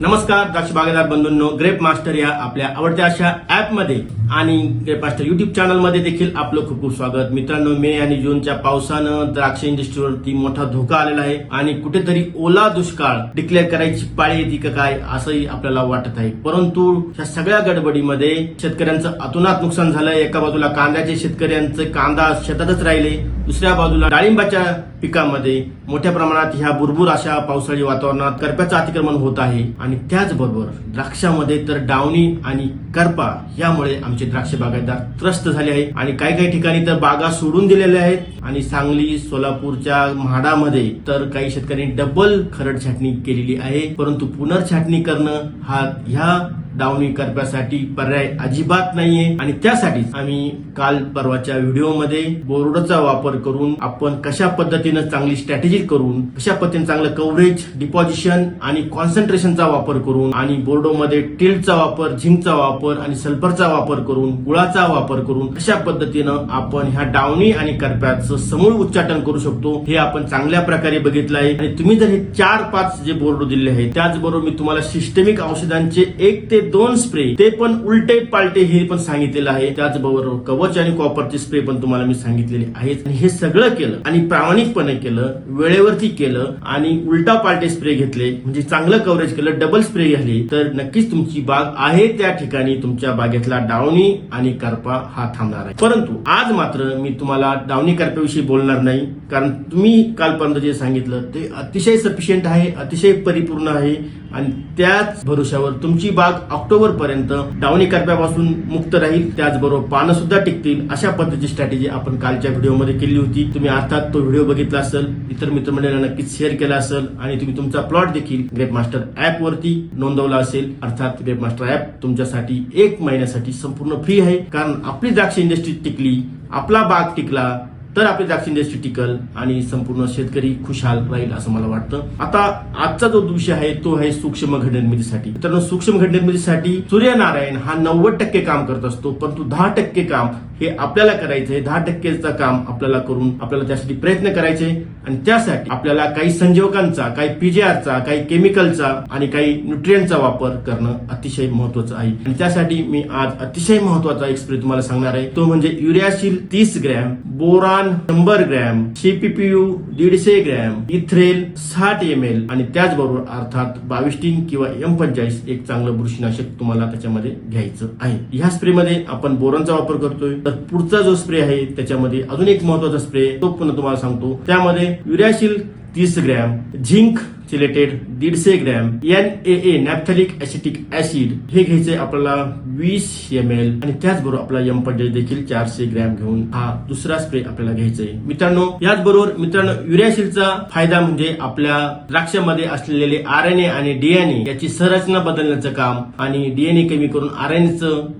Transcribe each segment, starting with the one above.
नमस्कार द्राक्ष बागेदार बंधूंनो grep master या आपल्या आवडत्या अशा ऍपमध्ये आणि ग्रेप युट्यूब चॅनलमध्ये देखील आपलं खूप खूप स्वागत. मित्रांनो मे आणि जूनच्या पावसानं द्राक्ष इंडस्ट्रीवरती मोठा धोका आलेला आहे आणि कुठेतरी ओला दुष्काळ डिक्लेअर करायची पाळी येते का काय असंही आपल्याला वाटत आहे. परंतु या सगळ्या गडबडीमध्ये शेतकऱ्यांचं अतोनात नुकसान झालंय. एका बाजूला कांद्याचे शेतकऱ्यांचे कांदा शेतातच राहिले. दुसऱ्या बाजूला डाळिंबाच्या पिकामध्ये मोठ्या प्रमाणात ह्या बुरबुर अशा पावसाळी वातावरणात करप्याचं अतिक्रमण होत आहे. आणि त्याचबरोबर द्राक्षामध्ये तर डावणी आणि करपा यामुळे आमचे द्राक्ष बागायतदार त्रस्त झाले आहे. आणि काही काही ठिकाणी तर बागा सोडून दिलेल्या आहेत. आणि सांगली सोलापूरच्या म्हाडामध्ये तर काही शेतकऱ्यांनी डबल खरड छाटणी केलेली आहे. परंतु पुनर्छाटणी करणं हा ह्या डावणी करप्यासाठी पर्याय अजिबात नाहीये. आणि त्यासाठीच आम्ही काल परवाच्या व्हिडिओमध्ये बोर्डचा वापर करून आपण कशा पद्धतीनं चांगली स्ट्रॅटेजी करून कशा पद्धतीने चांगलं कव्हरेज डिपॉझिशन आणि कॉन्सन्ट्रेशनचा वापर करून आणि बोर्डोमध्ये टिल्टचा वापर झिंकचा वापर आणि सल्फरचा वापर करून गुळाचा वापर करून अशा पद्धतीनं आपण ह्या डावणी आणि करप्याचं समूळ उच्चाटन करू शकतो हे आपण चांगल्या प्रकारे बघितलं आहे आणि तुम्ही जर हे चार पाच जे बोर्ड दिले आहेत त्याचबरोबर मी तुम्हाला सिस्टमिक औषधांचे एक ते दोन स्प्रे ते पण उलटे पालटे हे पण सांगितलेलं आहे. त्याचबरोबर कवच आणि कॉपरचे स्प्रे पण तुम्हाला मी सांगितलेले आहेत. आणि हे सगळं केलं आणि प्रामाणिकपणे केलं वेळेवरती केलं आणि उलटा पालटे स्प्रे घेतले. म्हणजे चांगलं कव्हरेज केलं डबल स्प्रे घ्याले तर नक्कीच तुमची बाग आहे त्या ठिकाणी तुमच्या बागेतला डावणी आणि करपा हा थांबणार आहे. परंतु आज मात्र मी तुम्हाला डावणी करप्याविषयी बोलणार नाही. कारण तुम्ही कालपर्यंत जे सांगितलं ते अतिशय सफिशियंट आहे अतिशय परिपूर्ण आहे. आणि त्याच भरोशावर तुमची बाग ऑक्टोबर पर्यंत डावणी करप्यापासून मुक्त राहील त्याचबरोबर पानं सुद्धा टिकतील अशा पद्धतीची स्ट्रॅटेजी आपण कालच्या व्हिडिओमध्ये केली होती. तुम्ही अर्थात तो व्हिडिओ बघितला असेल इतर मित्रमंडळांना नक्कीच शेअर केला असेल आणि तुम्ही तुमचा प्लॉट देखील ग्रेप मास्टर ऍप वरती नोंदवला असेल. अर्थात ग्रेप मास्टर ऍप तुमच्यासाठी एक महिन्यासाठी संपूर्ण फ्री आहे. कारण आपली द्राक्ष इंडस्ट्री टिकली आपला बाग टिकला तर आपली द्राक्ष इंडस्ट्री टिकल आणि संपूर्ण शेतकरी खुशाल राहील असं मला वाटतं. आता आजचा जो विषय आहे तो आहे सूक्ष्म घड निर्मितीसाठी सूक्ष्म घड निर्मितीसाठी सूर्यनारायण हा नव्वद टक्के काम करत असतो परंतु दहा टक्के काम हे आपल्याला करायचं आहे दहा टक्केचं काम आपल्याला करून आपल्याला त्यासाठी प्रयत्न करायचे आणि त्यासाठी आपल्याला काही संजीवकांचा काही पीजीआरचा काही केमिकलचा आणि काही न्यूट्रियनचा वापर करणं अतिशय महत्वाचं आहे. आणि त्यासाठी मी आज अतिशय महत्त्वाचा एक स्प्रे तुम्हाला सांगणार आहे. तो म्हणजे युरियाशील तीस ग्रॅम बोरा बोरान शंभर ग्रॅम सीपीपीयू दीडशे ग्रॅम इथ्रेल साठ एम एल आणि त्याचबरोबर अर्थात बाविस्टीन किंवा एम पंचाळीस एक चांगलं बुरशीनाशक तुम्हाला त्याच्यामध्ये घ्यायचं आहे. ह्या स्प्रेमध्ये आपण बोरांचा वापर करतोय. तर पुढचा जो स्प्रे आहे त्याच्यामध्ये अजून एक महत्त्वाचा स्प्रे तो पुन्हा तुम्हाला सांगतो. त्यामध्ये युरियाशील तीस ग्रॅम झिंक सिलेटेड दीडशे gram N A A naphthalic acetic acid हे घ्यायचे आपल्याला वीस एम एल आणि त्याचबरोबर आपला एम देखील चारशे ग्रॅम घेऊन हा दुसरा स्प्रे आपल्याला घ्यायचा आहे मित्रांनो याचबरोबर मित्रांनो युरियासिलचा फायदा म्हणजे आपल्या द्राक्षामध्ये असलेले आर एन ए आणि डीएनए याची संरचना बदलण्याचं काम आणि डीएनए कमी करून आर एन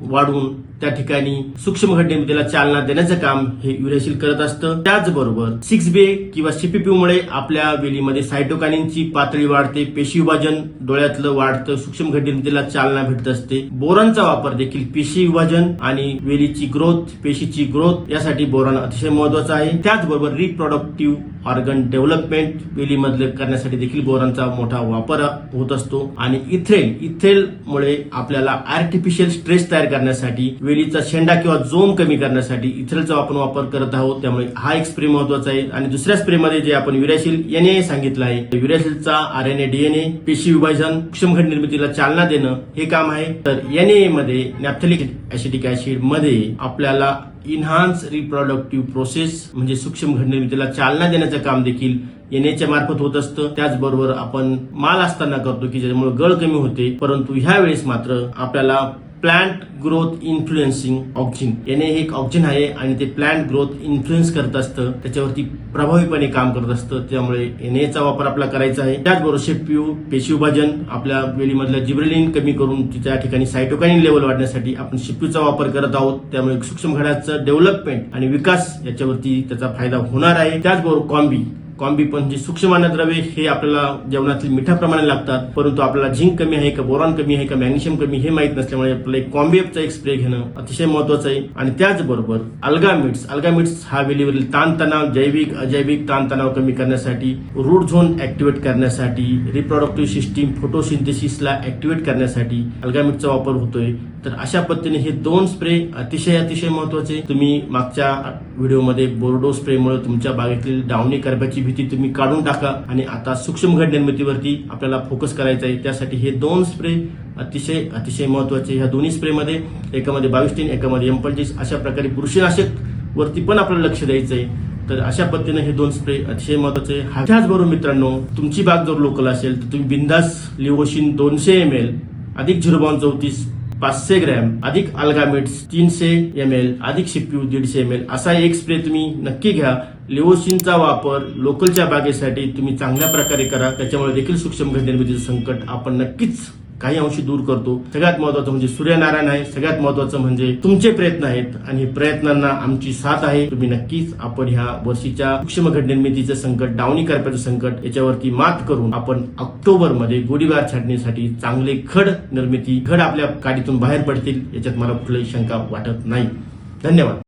वाढवून त्या ठिकाणी सूक्ष्म घटनेला चालना देण्याचं काम हे युरियाशील करत असतं. त्याचबरोबर सिक्स बे किंवा सीपीपी मुळे आपल्या वेलीमध्ये सायटोकानिनची पातळी वाढते पेशी विभाजन डोळ्यातलं वाढतं सूक्ष्म घटनेला चालना भेटत असते. बोरांचा वापर देखील पेशी विभाजन आणि वेलीची ग्रोथ पेशीची ग्रोथ यासाठी बोरॉन अतिशय महत्त्वाचा आहे. त्याचबरोबर रिप्रोडक्टिव्ह ऑर्गन डेव्हलपमेंट वेलीमधले करण्यासाठी देखील बोरांचा मोठा वापर होत असतो. आणि इथेल इथेलमुळे आपल्याला आर्टिफिशियल स्ट्रेस तयार करण्यासाठी वेलीचा शेंडा किंवा जोम कमी करण्यासाठी इथेलचा आपण वापर करत आहोत. त्यामुळे हा एक स्प्रे महत्त्वाचा आहे. आणि दुसऱ्या स्प्रेमध्ये जे आपण युरॅशिल याने सांगितलं आहे युरॅशिलचा आर एन ए डीएनए पेशी विभाजन सूक्ष्मघट निर्मितीला चालना देणं हे काम आहे. तर एनए मध्ये नॅप्थलिक ऍसिडिक ऍसिडमध्ये आपल्याला इन्हान्स रिप्रोडक्टिव्ह प्रोसेस म्हणजे सूक्ष्म घड निर्मितीला चालना देण्याचं काम देखील एनएच्या मार्फत होत असतं. त्याचबरोबर आपण माल असताना करतो की ज्याच्यामुळे गळ कमी होते परंतु ह्या वेळेस मात्र आपल्याला प्लांट ग्रोथ इन्फ्लुएन्सिंग ऑक्सिन याने हे एक ऑक्सिन आहे आणि ते प्लांट ग्रोथ इन्फ्लुएन्स करत असतं. त्याच्यावरती प्रभावीपणे काम करत असतं. त्यामुळे एनएचा वापर आपला करायचा आहे. त्याचबरोबर शेप्यू पेशी विभाजन आपल्या वेळीमधलं जिब्रेलिन कमी करून त्या ठिकाणी सायटोकाईन लेवल वाढण्यासाठी आपण शेप्यूचा वापर करत आहोत. त्यामुळे सूक्ष्म घडाचं डेव्हलपमेंट आणि विकास याच्यावरती त्याचा फायदा होणार आहे. त्याचबरोबर कॉम्बी कॉम्बी पण जे सूक्ष्म अन्नद्रव्ये हे आपल्याला जेवणातील मिठाप्रमाणे लागतात परंतु आपल्याला झिंक कमी आहे का बोरॉन कमी आहे का मॅग्नेशियम कमी हे माहीत नसल्यामुळे आपल्याला एक कॉम्बीचा एक स्प्रे घेणं अतिशय महत्वाचं आहे. आणि त्याचबरोबर अल्गामिट्स अल्गामिट्स हा वेलीवरील ताणतणाव जैविक अजैविक ताणतणाव कमी करण्यासाठी रूट झोन ऍक्टिव्हेट करण्यासाठी रिप्रोडक्टिव्ह सिस्टीम फोटोसिंथेसिसला ऍक्टिव्हेट करण्यासाठी अल्गामिटचा वापर होतोय. तर अशा पद्धतीने हे दोन स्प्रे अतिशय अतिशय महत्त्वाचे तुम्ही मागच्या व्हिडिओमध्ये बोर्डो स्प्रेमुळे तुमच्या बागेतील डावणी करब्याची भीती तुम्ही काढून टाका आणि आता सूक्ष्म घड निर्मितीवरती आपल्याला फोकस करायचा आहे त्यासाठी हे दोन स्प्रे अतिशय अतिशय महत्त्वाचे ह्या दोन्ही स्प्रेमध्ये एकामध्ये बावीस एकामध्ये एम्पलटीस अशा प्रकारे बुरशीनाशक वरती पण आपल्याला लक्ष द्यायचं आहे तर अशा पद्धतीने हे दोन स्प्रे अतिशय महत्त्वाचे आहे. त्याचबरोबर मित्रांनो तुमची बाग जर लोकल असेल तर तुम्ही बिंदास लिओशिन दोनशे एम एल अधिक झिरो बावन चौतीस पाचशे ग्रॅम अधिक अल्गामिट्स तीनशे एम एल अधिक शिप्यू दीडशे एम एल असा एक स्प्रे तुम्ही नक्की घ्या. लिओसिनचा वापर लोकलच्या बागेसाठी तुम्ही चांगल्या प्रकारे करा. त्याच्यामुळे देखील सूक्ष्म घड निर्मितीचं संकट आपण नक्कीच काही अंशी दूर करतो. सगळ्यात महत्वाचं म्हणजे सूर्यनारायण आहे. सगळ्यात महत्वाचं म्हणजे तुमचे प्रयत्न आहेत आणि प्रयत्नांना आमची साथ आहे. तुम्ही नक्कीच आपण ह्या वर्षीच्या सूक्ष्म घड निर्मितीचं संकट डावणी करप्याचं संकट याच्यावरती मात करून आपण ऑक्टोबरमध्ये गोडीबार छाटणीसाठी चांगले खड निर्मिती घड आपल्या गाडीतून बाहेर पडतील याच्यात मला कुठलीही शंका वाटत नाही. धन्यवाद.